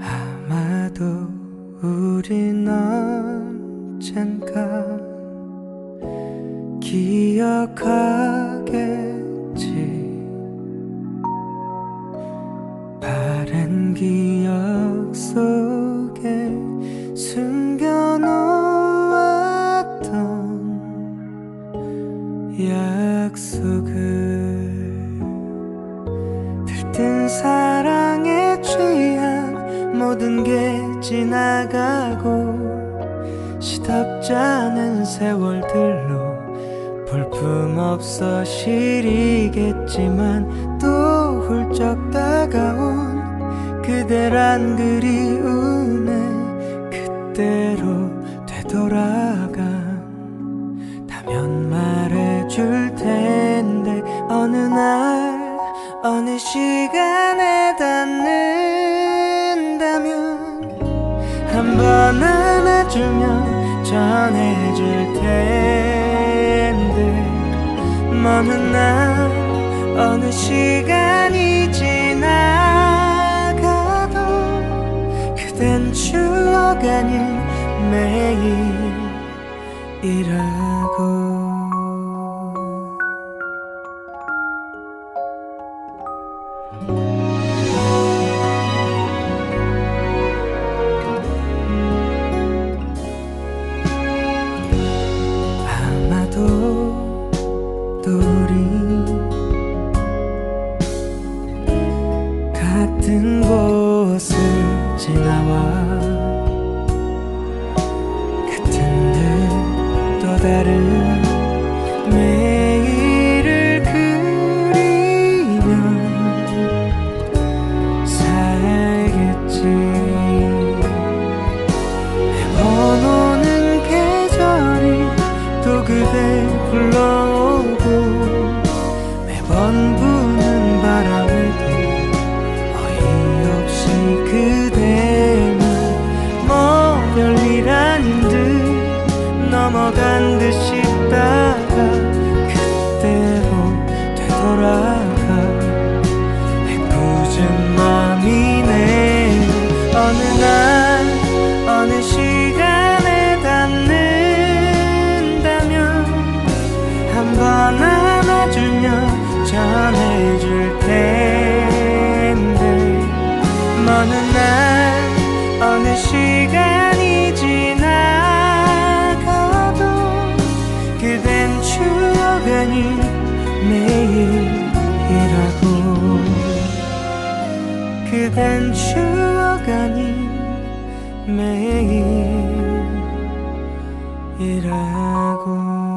아마도 우린 언젠가 기억하겠지. 바른 기억 속에 숨겨놓았던 약속을 들뜬 취한 모든 게 지나가고 시답지 않은 세월들로 볼품없어 시리겠지만 또 훌쩍 다가온 그대란 그리움에 그때로 되돌아간다면 말해줄 텐데 어느 날 어느 시간에 안아주면 전해줄 텐데. 먼날 어느 시간이 지나가도 그댄 추억 아닌 매일이라고. 아마 같은 곳을 지나와 먼날 어느 시간이 지나가도 그댄 추억 아닌 매일이라고. 그댄 추억 아닌 매일이라고